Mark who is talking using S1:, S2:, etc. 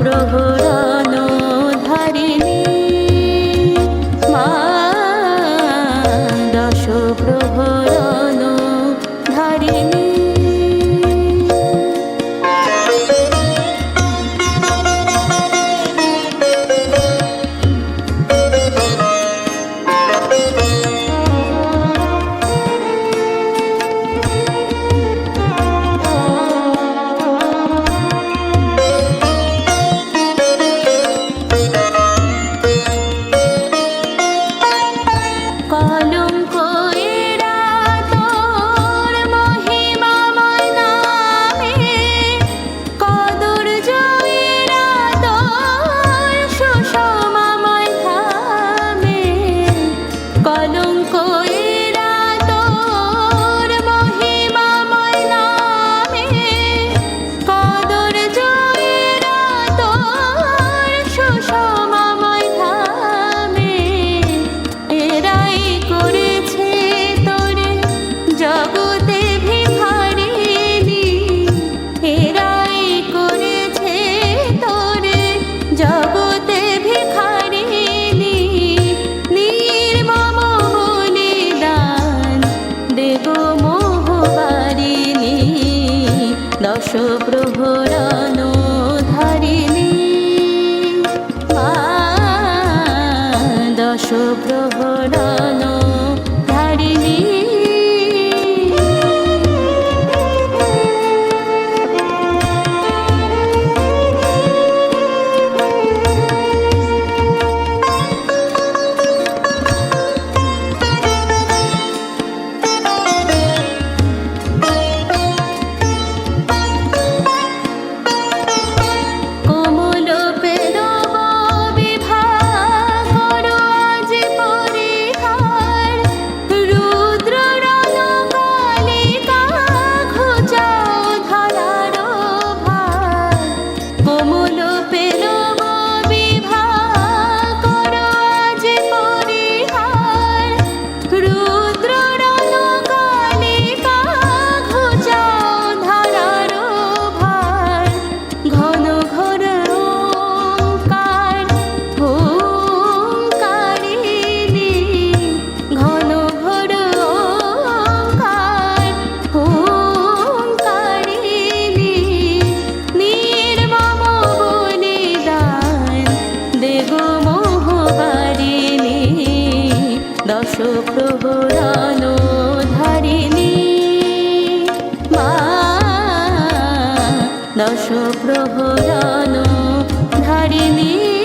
S1: প্রহরানো। কলঙ্ক দশ প্রহরণ দশ প্রহরণ ধারিণী। মা দশ প্রহরণ ধারিণী।